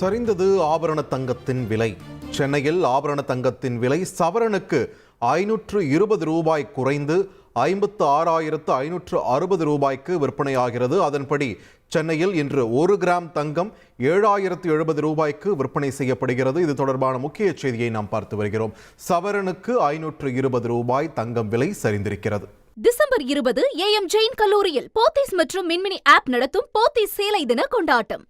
சரிந்தது ஆபரண தங்கத்தின் விலை. சென்னையில் ஆபரண தங்கத்தின் விலை சவரனுக்கு ஐநூற்று இருபது ரூபாய் குறைந்து ஐம்பத்து ஆறாயிரத்து ஐநூற்று அறுபது ரூபாய்க்கு விற்பனையாகிறது. அதன்படி சென்னையில் இன்று ஒரு கிராம் தங்கம் ஏழாயிரத்து எழுபது ரூபாய்க்கு விற்பனை செய்யப்படுகிறது. இது தொடர்பான முக்கிய செய்தியை நாம் பார்த்து வருகிறோம். சவரனுக்கு ஐநூற்று இருபது ரூபாய் தங்கம் விலை சரிந்திருக்கிறது. டிசம்பர் இருபது ஏஎம் ஜெயின் கல்லூரியில் போத்தீஸ் மற்றும் மின்மினி ஆப் நடத்தும் போத்தீஸ் சேலை தின கொண்டாட்டம்.